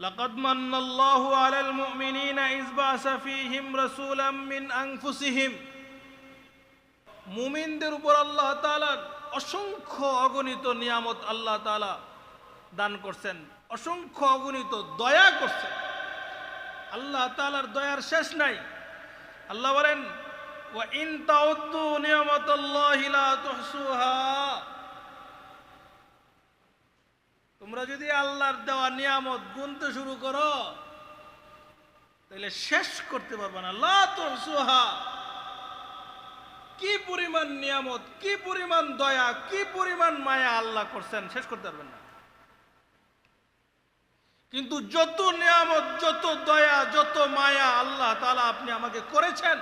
لقد من الله على المؤمنين إذ بعث فيهم رسولا من أنفسهم মুমিনদের উপর আল্লাহ তাআলার অসংখ্য অগণিত নিয়ামত আল্লাহ তাআলা দান করছেন অসংখ্য অগণিত দয়া করছেন আল্লাহ তাআলার দয়ার শেষ নাই আল্লাহ বলেন ওয়া ইন তাউদ্দু নিয়ামাতাল্লাহি লা তুহসুহা তোমরা যদি আল্লাহর দেওয়া নিয়ামত গুনতে শুরু করো তাহলে শেষ করতে পারবে না। লা তুহসুহা। কি পরিমাণ নিয়ামত, কি পরিমাণ দয়া, কি পরিমাণ মায়া আল্লাহ করছেন, শেষ করতে পারবেন না। কিন্তু যত নিয়ামত, যত দয়া, যত মায়া আল্লাহ তালা আপনি আমাকে করেছেন,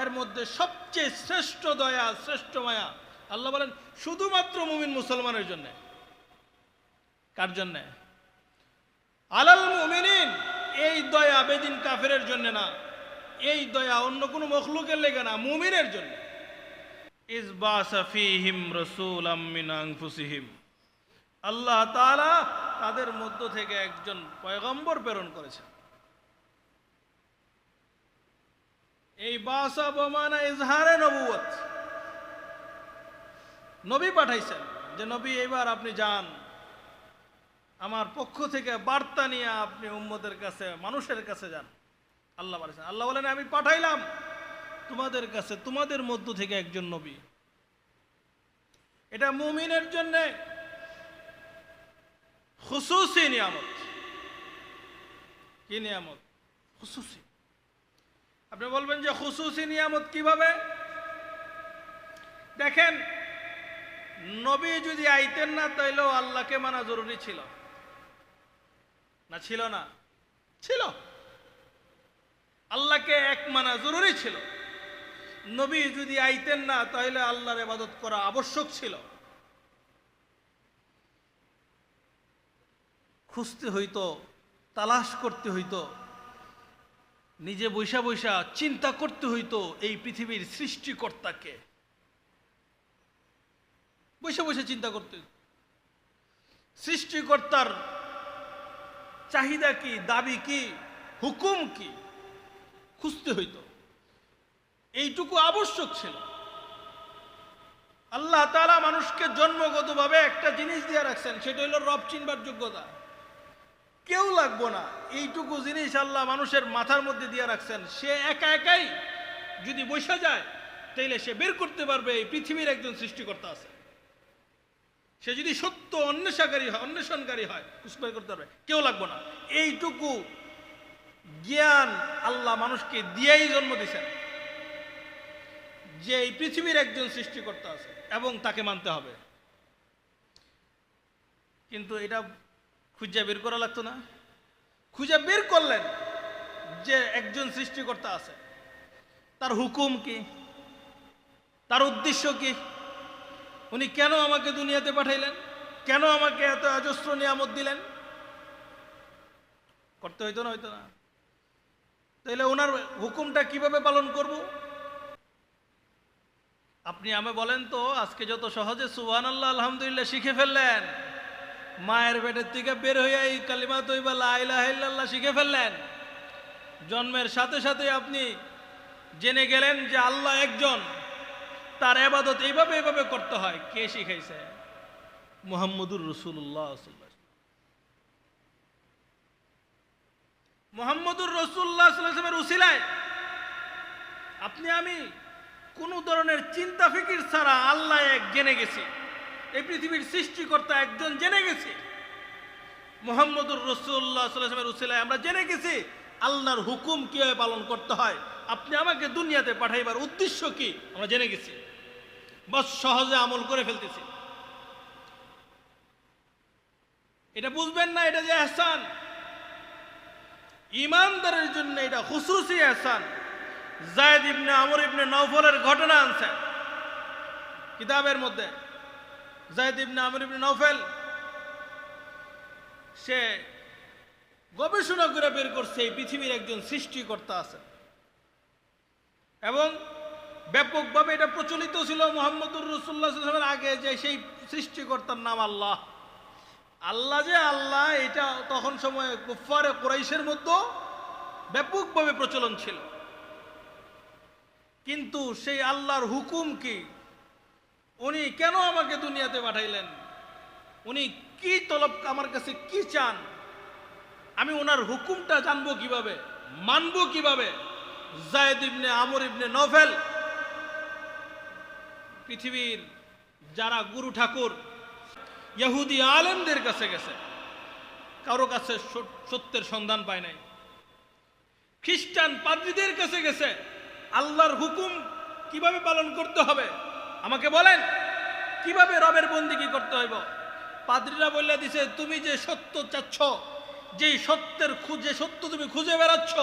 এর মধ্যে সবচেয়ে শ্রেষ্ঠ দয়া, শ্রেষ্ঠ মায়া, আল্লাহ বলেন, শুধুমাত্র মুমিন মুসলমানের জন্য। কার জন্যে? আলাল মুমিনিন, এই দয়া বেদিন কাফেরের জন্য না, এই দয়া অন্য কোনো মখলুকের লেগে না, মুমিনের জন্য। আনফুসিহিম। আল্লাহ তাদের মধ্য থেকে একজন পয়গম্বর প্রেরণ করেছেন। এই বাসা বমানা ইজহারে নবী পাঠাইছেন যে, নবী, এবার আপনি যান। আমার পক্ষ থেকে বার্তা নিয়ে আপনি উম্মদের কাছে, মানুষের কাছে যান। আল্লাহ বলেছেন, আল্লাহ বলেন, আমি পাঠাইলাম তোমাদের কাছে, তোমাদের মধ্য থেকে একজন নবী। এটা মুমিনের জন্য খুসুসি নিয়ামত। কি নিয়ামত? খুসুসি। আপনি বলবেন যে খুসুসি নিয়ামত কীভাবে? দেখেন, নবী যদি আইতেন না, তাইলেও আল্লাহকে মানা জরুরি ছিল। না, ছিল না। ছিল। আল্লাহকে এক মানা জরুরি ছিল। নবী যদি আইতেন না, তাহলে আল্লাহর ইবাদত করা আবশ্যক ছিল। খুঁজতে হইতো, তালাশ করতে হইতো, নিজে বৈশা বৈশা চিন্তা করতে হইতো এই পৃথিবীর সৃষ্টিকর্তাকে। বসে বসে চিন্তা করতে। সৃষ্টিকর্তার চাহিদা কি, দাবি কি, হুকুম কি? খুঁজতে হইতো। এইটুকু আবশ্যক ছিল। আল্লাহ তাআলা মানুষকে জন্মগতভাবে একটা জিনিস দিয়ে রাখছেন, সেটা হলো রব চিনবার যোগ্যতা। কেউ লাগবো না, এইটুকু জিনিস আল্লাহ মানুষের মাথার মধ্যে দিয়ে রাখছেন। সে একা একাই যদি বসে যায়, তাইলে সে বের করতে পারবে, এই পৃথিবীর একজন সৃষ্টিকর্তা আছে। সে যদি সত্য অন্বেষাকারী হয়, অন্বেষণকারী হয় খুঁজে করতে পারবে। কেউ লাগবো না। এইটুকু জ্ঞান আল্লাহ মানুষকে দিয়েই জন্ম দিয়েছেন। যে এই পৃথিবীর একজন সৃষ্টিকর্তা আছে, এবং তাকে মানতে হবে। কিন্তু এটা খুঁজে বের করা লাগতো না। খুঁজে বের করলেন যে একজন সৃষ্টিকর্তা আছে। তার হুকুম কি? তার উদ্দেশ্য কি? উনি কেন আমাকে দুনিয়াতে পাঠাইলেন? কেন আমাকে এত অজস্র নিয়ামত দিলেন? করতে হইতো না হইতো না। তাইলে ওনার হুকুমটা কীভাবে পালন করব? আপনি আমি বলেন তো, আজকে যত সহজে সুবহান আল্লাহ আলহামদুলিল্লাহ শিখে ফেললেন, মায়ের পেটের থেকে বের হয়ে এই কালিমা তৈবা লাইলাহ শিখে ফেললেন, জন্মের সাথে সাথে আপনি জেনে গেলেন যে আল্লাহ একজন। তার আবাদত এইভাবে এইভাবে করতে হয়। কে শিখাইছে? মোহাম্মদুর রসুল্লাহ মোহাম্মদুর রসুল্লাহ সাল্লামের উসিলায় আপনি, আমি কোনো ধরনের চিন্তা ফিকির ছাড়া আল্লাহ এক জেনে গেছি। এই পৃথিবীর সৃষ্টিকর্তা একজন জেনে গেছি। মোহাম্মদুর রসুল্লাহ সাল্লামের উসিলায় আমরা জেনে গেছি আল্লাহর হুকুম কীভাবে পালন করতে হয়। আপনি আমাকে দুনিয়াতে পাঠাইবার উদ্দেশ্য কি? আমরা জেনে গেছি। বস, সহজে আমল করে ফেলতেছি। এটা বুঝবেন না, এটা যে এহসান। ইমানদারের জন্য এটা খুসুসি এহসান। জায়দ ইবনে আমর ইবনে নৌফলের ঘটনা আনছেন কিতাবের মধ্যে। জায়দ ইবনে আমর ইবনে নৌফেল সে গবেষণা করে বের করছে, এই পৃথিবীর একজন সৃষ্টিকর্তা আছে। এবং ব্যাপকভাবে এটা প্রচলিত ছিল মোহাম্মদুর রসুল্লাহামের আগে যে সেই সৃষ্টিকর্তার নাম আল্লাহ। আল্লাহ যে আল্লাহ, এটা তখন সময় কুফারে কোরাইশের মধ্যে ব্যাপকভাবে প্রচলন ছিল। কিন্তু সেই আল্লাহর হুকুম কি? উনি কেন আমাকে দুনিয়াতে পাঠাইলেন? উনি কি তলব আমার কাছে কি চান? আমি ওনার হুকুমটা জানব কীভাবে? মানবো কীভাবে? জায়দ ইবনে আমর ইবনে নভেল পৃথিবীর যারা গুরু ঠাকুর, ইহুদি আলেমদের কাছে গেছে। কারও কাছে সত্যের সন্ধান পায় নাই। খ্রিস্টান পাদ্রীদের কাছে গেছে। আল্লাহর হুকুম কীভাবে পালন করতে হবে? আমাকে বলেন, কীভাবে রবের বন্দিগি করতে হইব? পাদ্রীরা বললে দিছে, তুমি যে সত্য চাচ্ছ, যেই সত্যের খুঁজে সত্য তুমি খুঁজে বেড়াচ্ছ,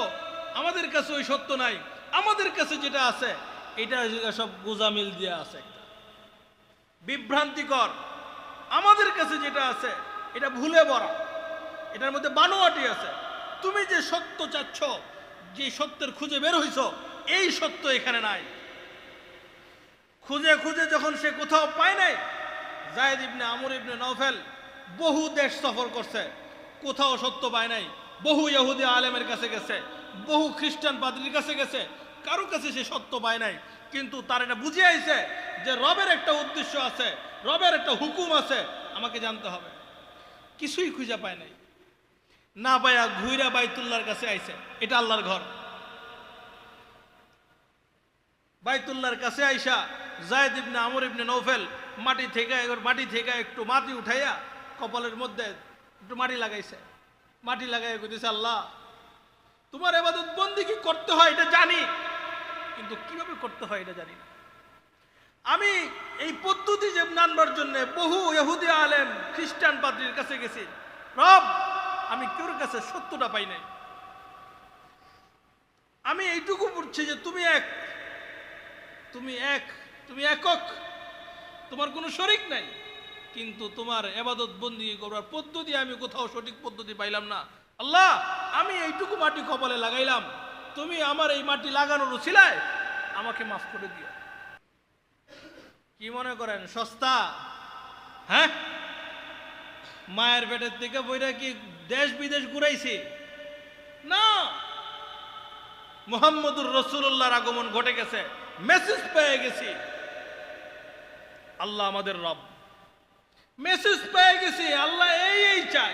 আমাদের কাছে ওই সত্য নাই। আমাদের কাছে যেটা আছে, এটা সব গোজামিল দিয়ে আছে। বিভ্রান্তিকর। আমাদের কাছে যেটা আছে, এটা ভুলে বড়া। এটার মধ্যে বানোয়াটি আছে। তুমি যে সত্য চাচ্ছ, যে সত্যের খুঁজে বের হইছ, এই সত্য এখানে নাই। খুঁজে খুঁজে যখন সে কোথাও পায় নাই, জায়দ ইবনে আমর ইবনে নফেল বহু দেশ সফর করছে। কোথাও সত্য পায় নাই। বহু ইহুদি আলেমের কাছে গেছে। বহু খ্রিস্টান পাদ্রির কাছে গেছে। কারও কাছে সে সত্য পায় নাই। কিন্তু তার এটা বুঝে আইছে যে রবের একটা উদ্দেশ্য আছে, রবের একটা হুকুম আছে, আমাকে জানতে হবে। কিছুই খুঁজে পায় নাই। না পায়া ঘুইরা বাইতুল্লাহর কাছে আইছে, এটা আল্লাহর ঘর। বাইতুল্লাহর কাছে আইসা জায়দ ইবনে আমর ইবনে নৌফেল মাটি থেকে এবার মাটি থেকে একটু মাটি উঠাইয়া কপালের মধ্যে একটু মাটি লাগাইছে। মাটি লাগাই দিছে আল্লাহ, তোমার এবাদত বন্দি কি করতে হয় এটা জানি কিন্তু কীভাবে করতে হয় এটা জানি না। আমি এই পদ্ধতি যে জানবার জন্য বহু ইহুদি আলেম, খ্রিস্টান পাদ্রীর কাছে গেছি। রব, আমি কেউর কাছে সত্যটা পাই নাই। আমি এইটুকু বুঝছি যে তুমি এক তুমি এক, তুমি একক। তোমার কোনো শরিক নাই। কিন্তু তোমার এবাদত বন্দি করবার পদ্ধতি আমি কোথাও সঠিক পদ্ধতি পাইলাম না। আল্লাহ, আমি এইটুকু মাটি কপালে লাগাইলাম। তুমি আমার এই মাটি লাগানোর ছিলায় আমাকে মাফ করে দিও। কি মনে করেন, সস্তা? হ্যাঁ? মায়ের পেটের থেকে বইটা কি দেশ বিদেশ ঘুরাইছি? না। মোহাম্মদুর রসুল্লাহর আগমন ঘটে গেছে মেসেজ পেয়ে গেছি। আল্লাহ আমাদের রব। মেসেজ পেয়ে গেছি, আল্লাহ এই এই চায়।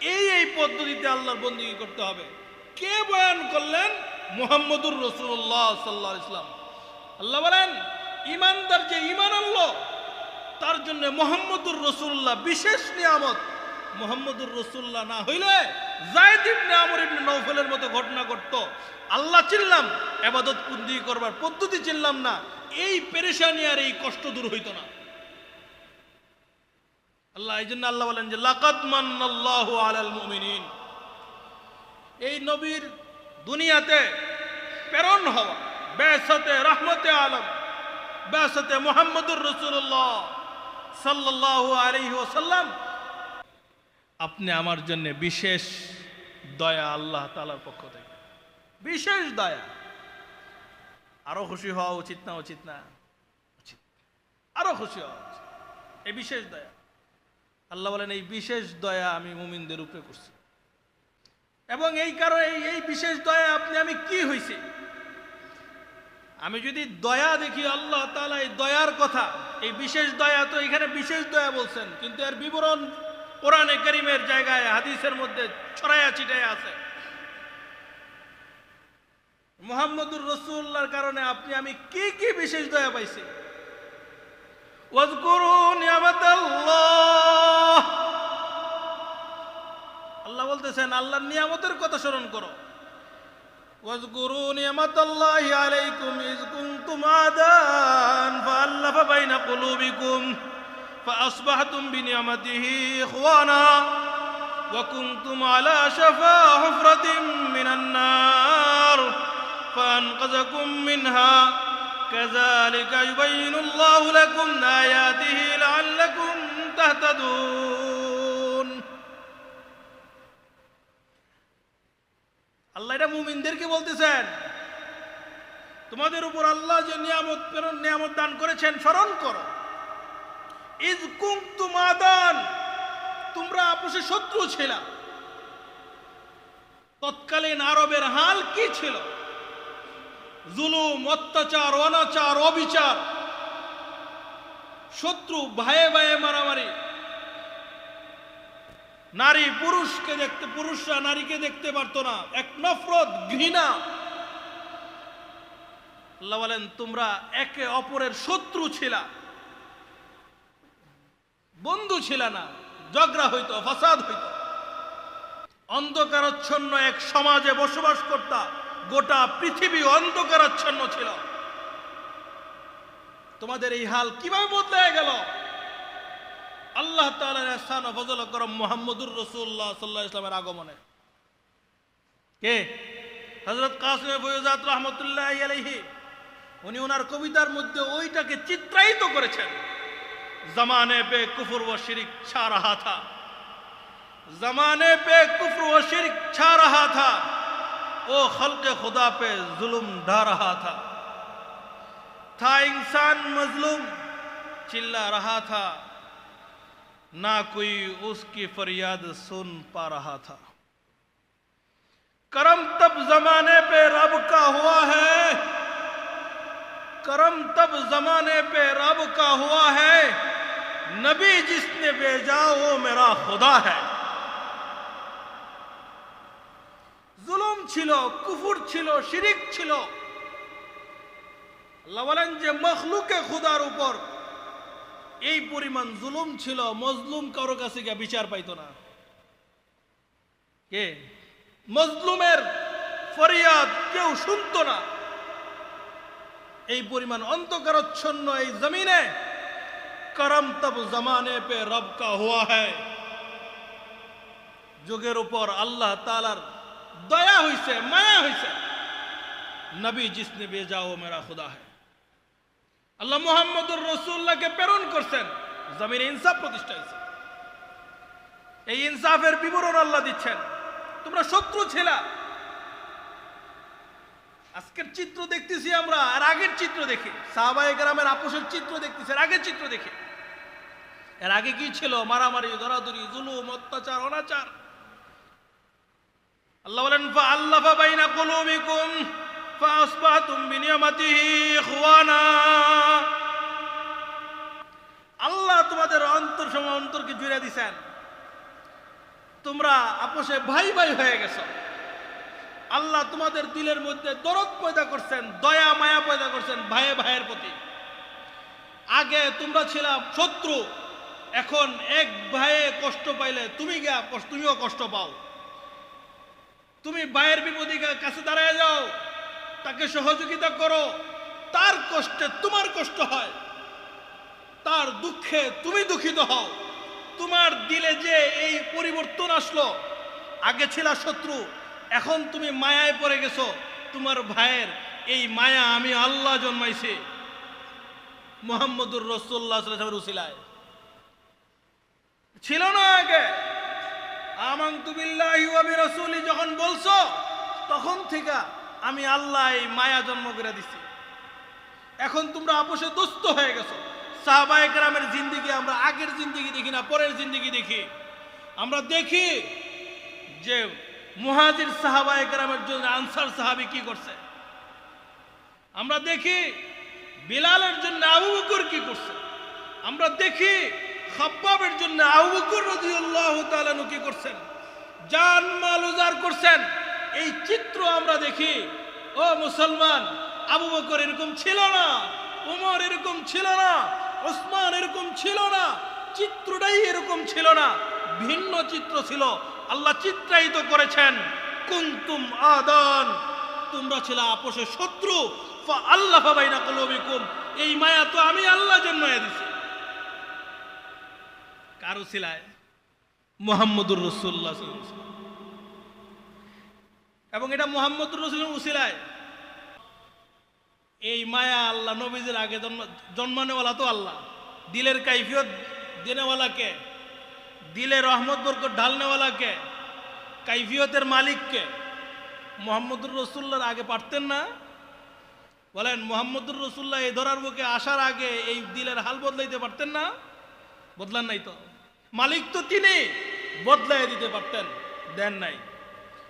এই এই পদ্ধতিতে আল্লাহর বন্দী করতে হবে। কে বয়ান করলেন? মোহাম্মদুর রসুল্লাহ সাল্লাহ ইসলাম আল্লাহ বলেন ইমানদার যে ইমান আনলো, তার জন্য মোহাম্মদুর রসুল্লাহ বিশেষ নিয়ামত। মোহাম্মদুর রসুল্লাহ না হইলে নৌফলের মতো ঘটনা ঘটত। আল্লাহ চিনলাম, এবাদত পুন্দি করবার পদ্ধতি চিনলাম না। এই পেরেশানি আর এই কষ্ট দূর হইত না। আল্লাহ, এই জন্য আল্লাহ বলেন যে, লাকাদ মান্নাল্লাহু আলাল মুমিনিন। এই নবীর দুনিয়াতে প্রেরণ হওয়া। বেসাতে রহমতে আলম, বেসাতে মোহাম্মদুর রসুল্লাহ সাল্লাল্লাহু আলাইহি ওয়াসাল্লাম। আপনি আমার জন্য বিশেষ দয়া আল্লাহ তাআলার পক্ষ থেকে। বিশেষ দয়া। আরও খুশি হওয়া উচিত না উচিত না? উচিত। আরও খুশি হওয়া উচিত। এই বিশেষ দয়া। আল্লাহ বলেন, এই বিশেষ দয়া আমি মুমিনদের উপরে করছি। এবং এই কারণে এই বিশেষ দয়া আপনি, আমি কি হইছি? আমি যদি দয়া দেখি, আল্লাহ তাআলা এই দয়ার কথা, এই বিশেষ দয়া তো এখানে বিশেষ দয়া বলছেন, কিন্তু এর বিবরণ কোরআনে করিমের জায়গায়, হাদিসের মধ্যে ছড়াইয়া ছিটাইয়া আছে। মোহাম্মদুর রসুল্লাহর কারণে আপনি, আমি কি কি বিশেষ দয়া পাইছি? ওয়াজকুরু নিয়ামাতাল্লাহ। আল্লাহ বলতেছেন আল্লাহর নিয়ামতের কথা স্মরণ করো واذكروا نعمة الله عليكم إذ كنتم أعداء فألف بين قلوبكم فأصبحتم بنعمته إخوانا وكنتم على شفا حفرة من النار فأنقذكم منها كذلك يبين الله لكم آياته لعلكم تهتدون আল্লাহ এটা মুমিনদেরকে বলতেছেন। তোমাদের উপর আল্লাহ যে নিয়ামত প্রেরণ, নিয়ামত দান করেছেন, স্মরণ করো। ইজ কুমতুম আদান, তোমরা আপোষে শত্রু ছিল। তৎকালীন আরবের হাল কি ছিল? জুলুম, অত্যাচার, অনাচার, অবিচার, শত্রু ভাইয়ে ভাইয়ে মারামারি নারী পুরুষকে দেখতে, পুরুষরা নারীকে দেখতে পারতো না। এক নফরত ঘৃণা। আল্লাহ বলেন, তোমরা একে অপরের শত্রু ছিলা। বন্ধু ছিল না। ঝগড়া হইতো, ফাসাদ হইত। অন্ধকারাচ্ছন্ন এক সমাজে বসবাস করতা গোটা পৃথিবী অন্ধকারাচ্ছন্ন ছিল। তোমাদের এই হাল কীভাবে বদলে গেল? আল্লাহ তাআলার ইহসান ও ফজল ও করম মুহাম্মদুর রাসূলুল্লাহ সাল্লাল্লাহু আলাইহি ওয়াসাল্লামের আগমনে কে হযরত কাসিম ফয়জাত রাহমাতুল্লাহি আলাইহি উনি ওনার কবিতার মধ্যে ওইটাকে চিত্রায়িত করেছেন जमाने पे कुफर व शिरक छा रहा था जमाने पे कुफर व शिरक छा रहा था ओ खल्क खुदा पे जुल्म ढा रहा था था इंसान मजलूम चिल्ला रहा था نہ کوئی اس کی فریاد سن پا رہا تھا۔ کرم تب زمانے پہ رب کا ہوا ہے۔ کرم تب زمانے پہ رب کا ہوا ہے۔ نبی جس نے بھیجا وہ میرا خدا ہے۔ ظلم چھلو، کفر چھلو، شرک چھلو۔ لولنج مخلوق مخلوق خدا روپر এই পরিমাণ জুলুম ছিল, মজলুম কারও কাছে গিয়ে বিচার পাইতো না। কে? মজলুমের ফরিয়াদ কেউ শুনতো না। এই পরিমাণ অন্ধকারচ্ছন্ন এই জমিনে করম তব জমানে পে রব কা হুয়া হ্যায়। যুগের উপর আল্লাহ তালার দয়া হইছে, মায়া হইছে। নবী, জিসনে বেজা ও মেরা খুদা হ্যায়। আল্লাহ মোহাম্মদুর রসুল্লাহকে প্রেরণ করছেন। জমিনে ইনসাফ প্রতিষ্ঠা হয়েছে। এই ইনসাফের বিবরণ আল্লাহ দিচ্ছেন। তোমরা শত্রু ছিলা। আজকের চিত্র দেখতেছি আমরা, আর আগের চিত্র দেখি। সাহাবাই গ্রামের আপোষের চিত্র দেখতেছি, আর আগের চিত্র দেখি। এর আগে কি ছিল? মারামারি ধরাধরি জুলুম, অত্যাচার, অনাচার। আল্লাহ বলেন আল্লাহ বাইনা কুলুবিকুম। ফাসবাহতুম বিনিয়ামাতিহি ইখওয়ানা আল্লাহ তোমাদের অন্তর সময় অন্তরকে জুড়ে দিছেন। তোমরা আপোষে ভাই ভাই হয়ে গেছো। আল্লাহ তোমাদের দিলের মধ্যে দরদ পয়দা করছেন, দয়া মায়া পয়দা করছেন ভাইয়ে ভাইয়ের প্রতি। আগে তোমরা ছিলা শত্রু, এখন এক ভাইয়ে কষ্ট পাইলে তুমি গিয়া তুমিও কষ্ট পাও। তুমি ভাইয়ের বিপদে কাছে দাঁড়ায় যাও। তাকে সহযোগিতা করো। তার কষ্টে তোমার কষ্ট হয়। তার দুঃখে তুমি দুঃখিত হও। তোমার দিলে যে এই পরিবর্তন আসলো, আগে ছিলা শত্রু, এখন তুমি মায়ায় পড়ে গেছো। তোমার ভাইয়ের এই মায়া আমি আল্লাহ জন্মাইছি। মোহাম্মদুর রসুল্লাহ রুসিলায় ছিল না আগে। ওয়া বিরাসূলি যখন বলছো, তখন থেকে আমি আল্লাহ মায়া জন্ম করে দিছি। এখন তোমরা আপোষে দুস্থ হয়ে গেছো। সাহাবায়ে কেরামের জিন্দিগি আমরা আগের জিন্দিগি দেখি না, পরের জিন্দিগি দেখি। আমরা দেখি যে মুহাজির সাহাবায়ে কেরামের জন্য আনসার সাহাবি কি করছে। আমরা দেখি বিলালের জন্য আবু বকর কি করছে। আমরা দেখি খাব্বাবের জন্য আবু বকর তাআলা কি করছেন। জান মাল উজাড় করছেন। এই চিত্র আমরা দেখি। ও মুসলমান, আবু বকর এরকম ছিল না, উমর এরকম ছিল না, ওসমান এরকম ছিল না, চিত্রটাই এরকম ছিল না, ভিন্ন চিত্র ছিল। আল্লাহ চিত্রায়িত করেছেন, কুন্তুম আদান, তোমরা ছিল আপোষের শত্রু আল্লাহ বাইনা কলবিকুম, এই মায়া তো আমি আল্লাহ জন্মায় দিছি। কারও ছিলায় মোহাম্মদুর রসুল্লাহ এবং এটা মোহাম্মদুর রসুল উসিলায়। এই মায়া আল্লাহ, নবীজের আগে জন্ম, জন্মানেওয়ালা তো আল্লাহ। দিলের কাইফিয়ত দেনেওয়ালাকে দিলে রহমত বরকত ঢালনেওয়ালাকে, কাইফিয়তের মালিককে মোহাম্মদুর রসুল্লার আগে পারতেন না। বলেন, মোহাম্মদুর রসুল্লাহ এই ধরার বুকে আসার আগে এই দিলের হাল বদলাইতে পারতেন না? বদলান নাই তো। মালিক তো তিনি বদলাই দিতে পারতেন, দেন নাই।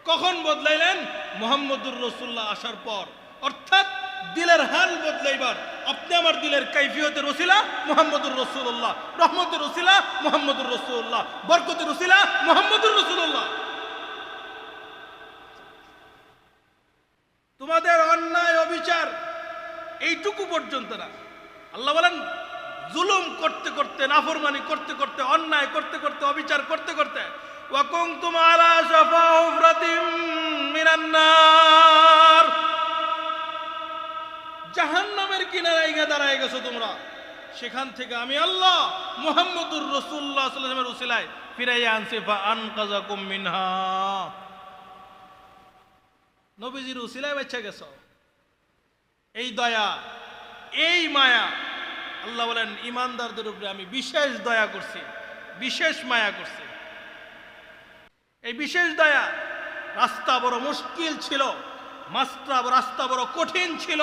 কখন বদলাইলেন? মোহাম্মদুর রসুল্লাহ আসার পর। অর্থাৎ দিলের হাল বদলাইবার। আপনি আমার দিলের কাইফিয়তের রসিলা মোহাম্মদুর রসুল্লাহ রহমতের রসিলা মোহাম্মদুর রসুল্লাহ বরকতের রসিলা মোহাম্মদুর রসুল্লাহ তোমাদের অন্যায় অবিচার এইটুকু পর্যন্ত না। আল্লাহ বলেন, জুলুম করতে করতে, নাফরমানি করতে করতে, অন্যায় করতে করতে, অবিচার করতে করতে وكنتم على شفا حفرة من النار জাহান্নামের কিনারায় গিয়ে দাঁড়ায় গেছো তোমরা সেখান থেকে আমি আল্লাহ মুহাম্মদুর রসুল্লাহ সাল্লামের উসিলায় ফিরাইয়া আনছি ফা আনকাজাকুম মিনহা নবীজির উসিলায় বেঁচে গেছ এই দয়া এই মায়া আল্লাহ বলেন ইমানদারদের উপরে আমি বিশেষ দয়া করছি বিশেষ মায়া করছি এই বিশেষ দয়া রাস্তা বড় মুশকিল ছিল মাস্টা রাস্তা বড় কঠিন ছিল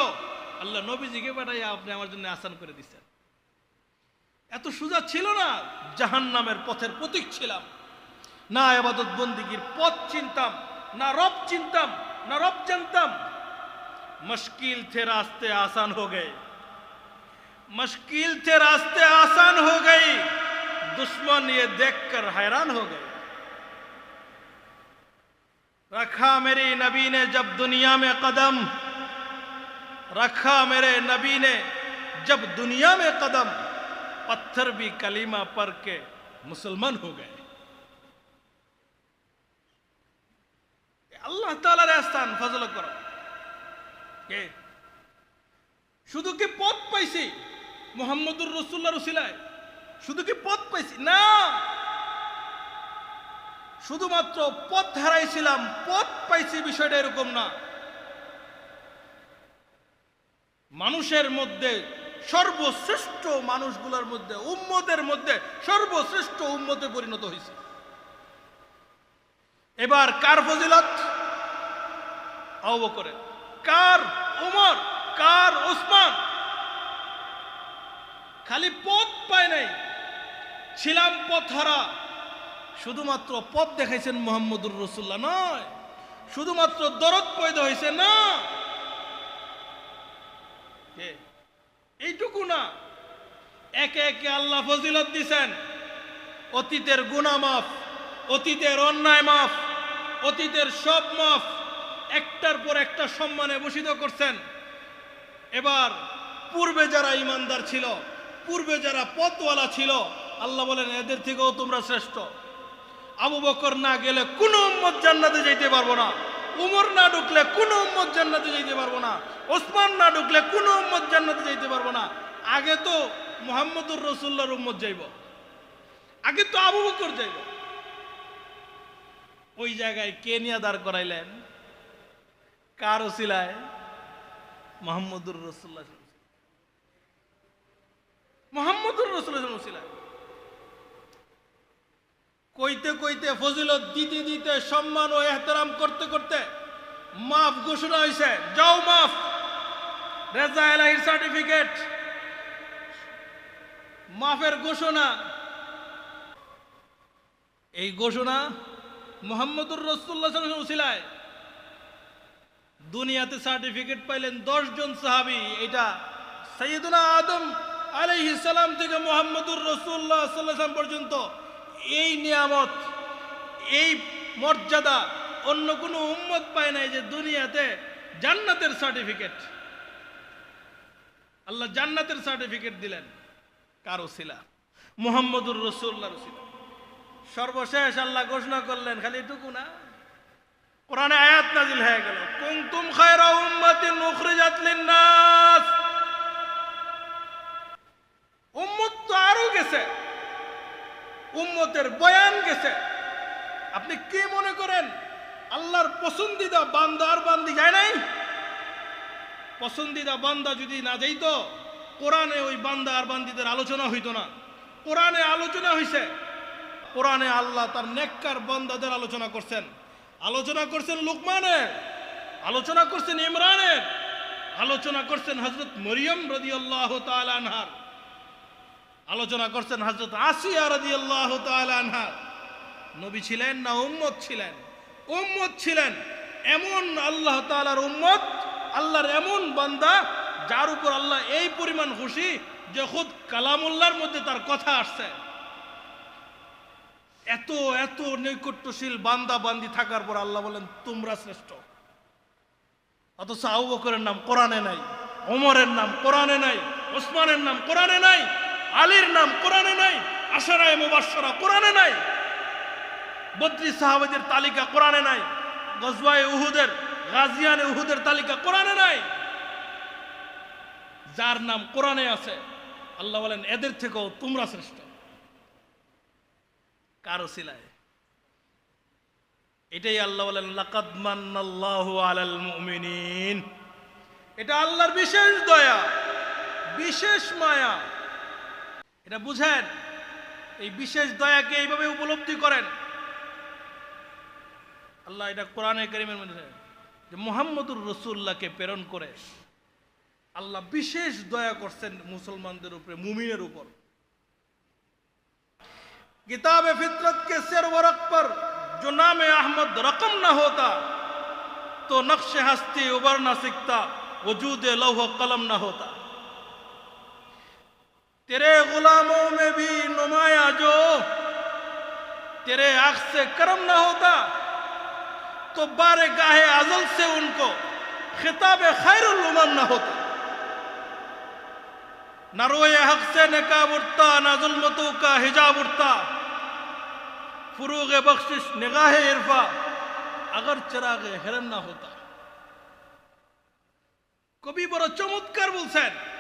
আল্লাহ নবীজিকে পাঠাইয়া আপনি আমার জন্য আসান করে দিচ্ছেন এত সোজা ছিল না জাহান নামের পথের প্রতীক ছিলাম না আবাদত বন্দিগির পথ চিনতাম না রব চিনতাম না রব জানতাম मुश्किल थे रास्ते आसान हो गए मुश्किल थे रास्ते आसान हो गई दुश्मन ये देखकर हैरान हो गए रखा मेरे नबी ने जब दुनिया में कदम रखा मेरे नबी ने जब दुनिया में कदम पत्थर भी कलीमा पर के मुसलमान हो गए আল্লাহ তালার স্থান ফজল করো কে শুধু কি পথ পাইছি মোহাম্মদুর রসুল্লাহ রসিলায় শুধু কি পথ পাইছি না শুধুমাত্র পথ হারাইছিলাম, পথ পাইছি বিষয়টা এরকম না। মানুষের মধ্যে, সর্বশ্রেষ্ঠ মানুষগুলোর মধ্যে, উম্মতের মধ্যে সর্বশ্রেষ্ঠ উম্মতে পরিণত হয়েছে এবার কার ফজিলত? করে কার উমর? কার ওসমান খালি পথ পায় নাই। ছিলাম পথ হারা শুধুমাত্র পথ দেখাইছেন মোহাম্মদুর রসুল্লাহ নয়, শুধুমাত্র দরদ পয়দা হয়েছে না? এইটুকু না। একে একে আল্লাহ ফজিলত দিছেন। অতীতের গুণা মাফ, অতীতের অন্যায় মাফ, অতীতের সব মাফ একটার পর একটা সম্মানে ভূষিত করছেন। এবার পূর্বে যারা ইমানদার ছিল, পূর্বে যারা পথওয়ালা ছিল, আল্লাহ বলেন, এদের থেকেও তোমরা শ্রেষ্ঠ। আবু বকর না গেলে কোনো উম্মত জান্নাতে যাইতে পারব না। উমর না ঢুকলে কোনো উম্মত জান্নাতে যাইতে পারব না। ওসমান না ঢুকলে কোনো উম্মত জান্নাতে যাইতে পারব না। আগে তো মোহাম্মদুর রসুল্লাহর উম্মত যাইব। আগে তো আবু বকর যাইব। ওই জায়গায় কে নিয়ে দাঁড় করাইলেন? কার ওসিলায়? মোহাম্মদুর রসুল্লাহ মোহাম্মদুর রসুল্লাহ ওসিলায়। কইতে কইতে ফজিলত দিতে দিতে সম্মান ও এহতরাম করতে করতে মাফ ঘোষণা হয়েছে যাও মাফ। রেজা এলাহির সার্টিফিকেট মাফের ঘোষণা। এই ঘোষণা মোহাম্মদুর রসুল্লাহ দুনিয়াতে সার্টিফিকেট পাইলেন দশ জন সাহাবি। এটা সৈয়দুনা আদম আলাইহি সালাম থেকে মোহাম্মদুর রসুল্লাহ সাল্লাম পর্যন্ত। এই নিয়ামত, এই মর্যাদা অন্য কোনো উম্মত পায় নাই যে দুনিয়াতে জান্নাতের সার্টিফিকেট। আল্লাহ জান্নাতের সার্টিফিকেট দিলেন। কারও ছিলা মোহাম্মদুর রসুল্লাহ রসিলা সর্বশেষ আল্লাহ ঘোষণা করলেন, খালি এটুকু না। কোরআনে আয়াত নাজিল হয়ে গেল। কুনতুম খায়রা উম্মাতিন উখরিজাত লিন-নাস। উম্মত তো আরও গেছে। উম্মতের বয়ান গেছে। আপনি কি মনে করেন, আল্লাহর পছন্দিদা বান্দা আর বান্দি যায় নাই? পছন্দিদা বান্দা যদি না যাইত, কোরআনে ওই বান্দা আর বান্দিদের আলোচনা হইতো না। কোরআনে আলোচনা হইছে। কোরআনে আল্লাহ তার নেককার বান্দাদের আলোচনা করছেন। আলোচনা করছেন লুকমানের, আলোচনা করছেন ইমরানের, আলোচনা করছেন হজরত মরিয়ম রদি আল্লাহ আনহার। আলোচনা করছেন হজরত আসিয়া রাদিয়াল্লাহু তাআলা আনহা। নবী ছিলেন না উম্মত ছিলেন? উম্মত ছিলেন এমন আল্লাহ তাআলার উম্মত, আল্লাহর এমন বান্দা যার উপর আল্লাহ এই পরিমাণ খুশি যে খুদ কালামুল্লাহর মধ্যে তার কথা আসছে। এত এত নৈকট্যশীল বান্দা বান্দি থাকার পর আল্লাহ বলেন, তোমরা শ্রেষ্ঠ। অথচ আবু বকরের নাম কোরআনে নাই, ওমরের নাম কোরআনে নাই, ওসমানের নাম কোরআনে নাই। আলীর নাম কোরআনে নাই, আশারায় মুবাশশারা কোরআনে নাই বত্রিশ সাহাবাদের তালিকা কোরআনে নাই, গজওয়ায়ে উহুদের, গাজিয়ানে উহুদের তালিকা কোরআনে নাই। যার নাম কোরআনে আছে, আল্লাহ বলেন, এদের থেকেও তোমরা শ্রেষ্ঠ। কারও সিলায় এটাই আল্লাহ বলেন, লাকাদ মান্নাল্লাহু আলাল মুমিনিন। এটা আল্লাহর বিশেষ দয়া, বিশেষ মায়া। এটা বুঝেন এই বিশেষ দয়াকে এইভাবে উপলব্ধি করেন আল্লাহ এটা কোরআনে কারিমের মধ্যে যে মোহাম্মদুর রসুল্লাহকে প্রেরণ করে আল্লাহ বিশেষ দয়া করছেন মুসলমানদের উপরে মুমিনের উপর किताब फितरत के सिर वरक पर जो नाम अहमद रकम न होता तो नक्श हस्ती उबर न सकता वजूद लौह कलम न होता तेरे गुलामों में भी नुमाया जो तेरे आख से करम ना होता तो बार गाहे अजल से उनको खिताब खैरुलमन ना होता। न रोए हक से निकाब उठता, न जुलमतों का हिजाब उठता। फरूग बख्शिश निगाह इरफा, अगर चराग हिरन ना होता। कभी बड़ा चमत्कार, बोलसेन।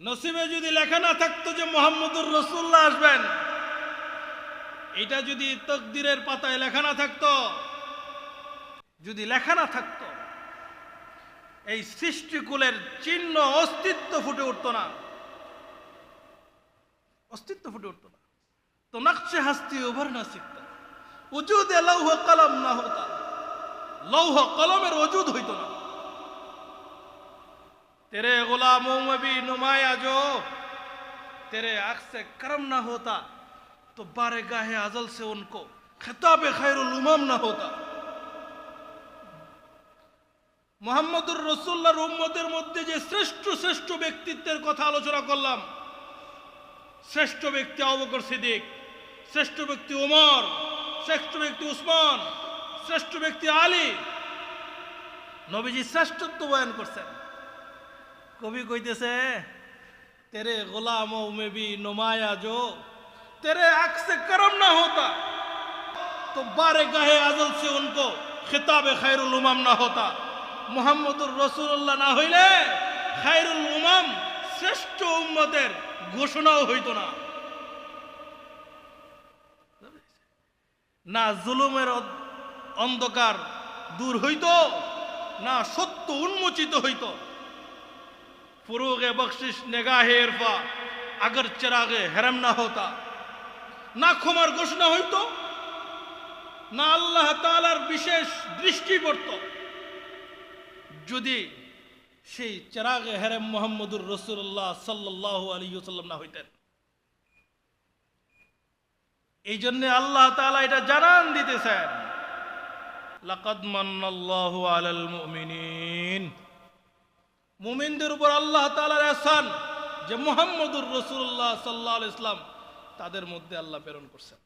নসিবে যদি লেখা না থাকতো যে মোহাম্মদুর রসুল্লাহ আসবেন, এটা যদি তকদিরের পাতায় লেখা না থাকতো, যদি লেখা না থাকতো, এই সৃষ্টিকুলের চিহ্ন অস্তিত্ব ফুটে উঠতো না। অস্তিত্ব ফুটে উঠতো না। তো নকশে হাস্তি উভর না শিখত উজুদ লৌহ কলম না হতা। লৌহ কলমের ওজুদ হইত না। तेरे गुलामों में भी नुमाया जो तेरे आंख से करम ना होता तो बारे गाहे अजल से उनको खिताब खैरुल उमम ना होता মোহাম্মদুর রসুল্লাহর উম্মতের মধ্যে যে শ্রেষ্ঠ শ্রেষ্ঠ ব্যক্তিত্বের কথা আলোচনা করলাম শ্রেষ্ঠ ব্যক্তি অবকর সিদ্দিক শ্রেষ্ঠ ব্যক্তি ওমর শ্রেষ্ঠ ব্যক্তি উসমান শ্রেষ্ঠ ব্যক্তি আলী নবীজি শ্রেষ্ঠত্ব বয়ান করছেন কবি কইতেছে, তেরে গোলাম ও মেবি নুমায়া জো, তেরে আকসে করম না হতা। তো বারে গাহে আজল সে উনকো, খিতাবে খায়রুল উমাম না হতা। মোহাম্মদুর রসুল্লাহ না হইলে খায়রুল উমাম শ্রেষ্ঠ উম্মতের ঘোষণাও হইত না। না জুলুমের অন্ধকার দূর হইত, না সত্য উন্মোচিত হইত। ফুরুগে বকশিস নেগাহে ইরফা আগর চেরাগে হেরাম না হতা না ক্ষমার ঘোষণা হইতো না আল্লাহ তাআলার বিশেষ দৃষ্টি পড়তো যদি সেই চেরাগে হেরেম মোহাম্মদুর রসুল্লাহ সাল্লাহ আলী সাল্লাম না হইতেন এই জন্য আল্লাহ তাআলা এটা জানান দিতেছেন। লাকাদ মান্নাল্লাহু আলাল মুমিনিন। মুমিনদের উপর আল্লাহ তালার এহসান যে মোহাম্মদুর রসুল্লাহ সাল্লাহ ইসলাম তাদের মধ্যে আল্লাহ প্রেরণ করছেন।